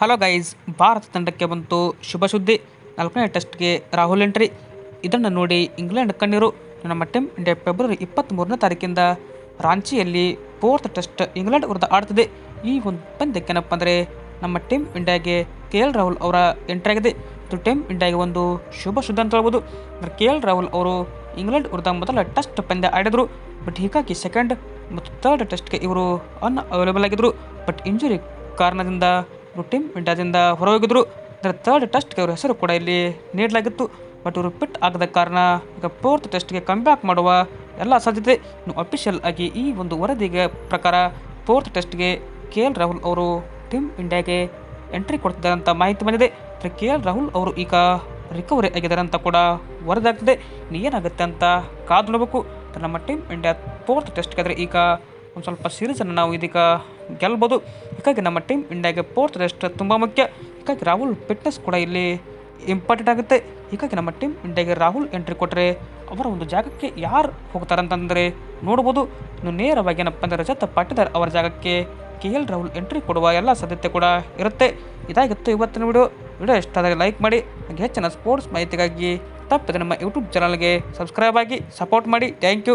Hello guys Bharat ತಂಡಕ್ಕೆ ಬಂತು ಶುಭ ಸುದ್ದಿ. ನಾಲ್ಕನೇ ಟೆಸ್ಟ್ಗೆ ರಾಹುಲ್ ಎಂಟ್ರಿ. ಇದನ್ನು ನೋಡಿ ಇಂಗ್ಲೆಂಡ್ ಕಣ್ಣೀರು. ನಮ್ಮ ಟೀಮ್ ಇಂಡಿಯಾ ಫೆಬ್ರವರಿ ಇಪ್ಪತ್ತ್ಮೂರನೇ ತಾರೀಕಿಂದ ರಾಂಚಿಯಲ್ಲಿ ಫೋರ್ತ್ ಟೆಸ್ಟ್ ಇಂಗ್ಲೆಂಡ್ ವಿರುದ್ಧ ಆಡ್ತಿದೆ. ಈ ಒಂದು ಪಂದ್ಯಕ್ಕೆ ಏನಪ್ಪ ಅಂದರೆ ನಮ್ಮ ಟೀಮ್ ಇಂಡಿಯಾಗೆ ಕೆ ಎಲ್ ರಾಹುಲ್ ಅವರ ಎಂಟ್ರಿ ಆಗಿದೆ. ಇದು ಟೀಮ್ ಇಂಡಿಯಾಗೆ ಒಂದು ಶುಭ ಸುದ್ದಿ ಅಂತ ಹೇಳ್ಬೋದು. ಅಂದರೆ ಕೆ ಎಲ್ ರಾಹುಲ್ ಅವರು ಇಂಗ್ಲೆಂಡ್ ವಿರುದ್ಧ ಮೊದಲ ಟೆಸ್ಟ್ ಪಂದ್ಯ ಆಡಿದರು. ಬಟ್ ಹೀಗಾಗಿ ಸೆಕೆಂಡ್ ಮತ್ತು ಥರ್ಡ್ ಟೆಸ್ಟ್ಗೆ ಇವರು ಅನ್ ಅವೈಲೇಬಲ್ ಆಗಿದ್ದರು ಬಟ್ ಇಂಜುರಿ ಕಾರಣದಿಂದ ಇವರು ಟೀಮ್ ಇಂಡಿಯಾದಿಂದ ಹೊರಹೋಗಿದ್ರು. ಅಂದರೆ ಥರ್ಡ್ ಟೆಸ್ಟ್ಗೆ ಅವರ ಹೆಸರು ಕೂಡ ಇಲ್ಲಿ ನೀಡಲಾಗಿತ್ತು. ಬಟ್ ಇವರು ಪಿಟ್ ಆಗದ ಕಾರಣ ಈಗ ಫೋರ್ತ್ ಟೆಸ್ಟ್ಗೆ ಕಮ್ಬ್ಯಾಕ್ ಮಾಡುವ ಎಲ್ಲ ಸಾಧ್ಯತೆ ಇನ್ನು ಅಫಿಷಿಯಲ್ ಆಗಿ ಈ ಒಂದು ವರದಿಗೆ ಪ್ರಕಾರ ಫೋರ್ತ್ ಟೆಸ್ಟ್ಗೆ ಕೆ ಎಲ್ ರಾಹುಲ್ ಅವರು ಟೀಮ್ ಇಂಡಿಯಾಗೆ ಎಂಟ್ರಿ ಕೊಡ್ತಿದ್ದಾರೆ ಅಂತ ಮಾಹಿತಿ ಬಂದಿದೆ. ಆದರೆ ಕೆ ಎಲ್ ರಾಹುಲ್ ಅವರು ಈಗ ರಿಕವರಿ ಆಗಿದ್ದಾರೆ ಅಂತ ಕೂಡ ವರದಾಗ್ತಿದೆ ಇನ್ನು ಏನಾಗುತ್ತೆ ಅಂತ ಕಾದು ನೋಡಬೇಕು. ನಮ್ಮ ಟೀಮ್ ಇಂಡಿಯಾ ಫೋರ್ತ್ ಟೆಸ್ಟ್ಗೆ ಆದರೆ ಈಗ ಒಂದು ಸ್ವಲ್ಪ ಸೀರೀಸನ್ನು ನಾವು ಇದೀಗ ಗೆಲ್ಬೋದು. ಹೀಗಾಗಿ ನಮ್ಮ ಟೀಮ್ ಇಂಡಿಯಾಗೆ ಫೋರ್ತ್ ರೆಸ್ಟ್ ತುಂಬ ಮುಖ್ಯ. ಹೀಗಾಗಿ ರಾಹುಲ್ ಫಿಟ್ನೆಸ್ ಕೂಡ ಇಲ್ಲಿ ಇಂಪಾರ್ಟೆಂಟ್ ಆಗುತ್ತೆ. ಹೀಗಾಗಿ ನಮ್ಮ ಟೀಮ್ ಇಂಡಿಯಾಗೆ ರಾಹುಲ್ ಎಂಟ್ರಿ ಕೊಟ್ಟರೆ ಅವರ ಒಂದು ಜಾಗಕ್ಕೆ ಯಾರು ಹೋಗ್ತಾರೆ ಅಂತಂದರೆ ನೋಡ್ಬೋದು. ಇನ್ನು ನೇರವಾಗಿ ಏನಪ್ಪ ಅಂದರೆ ರಜತ್ ಪಾಟೀದಾರ್ ಅವರ ಜಾಗಕ್ಕೆ ಕೆ ಎಲ್ ರಾಹುಲ್ ಎಂಟ್ರಿ ಕೊಡುವ ಎಲ್ಲ ಸಾಧ್ಯತೆ ಕೂಡ ಇರುತ್ತೆ. ಇದಾಗಿತ್ತು ಇವತ್ತಿನ ವಿಡಿಯೋ ವಿಡಿಯೋ ಇಷ್ಟ ಆದರೆ ಲೈಕ್ ಮಾಡಿ. ಹಾಗೆ ಹೆಚ್ಚಿನ ಸ್ಪೋರ್ಟ್ಸ್ ಮಾಹಿತಿಗಾಗಿ ತಪ್ಪದೆ ನಮ್ಮ ಯೂಟ್ಯೂಬ್ ಚಾನಲ್ಗೆ ಸಬ್ಸ್ಕ್ರೈಬ್ ಆಗಿ ಸಪೋರ್ಟ್ ಮಾಡಿ. Thank you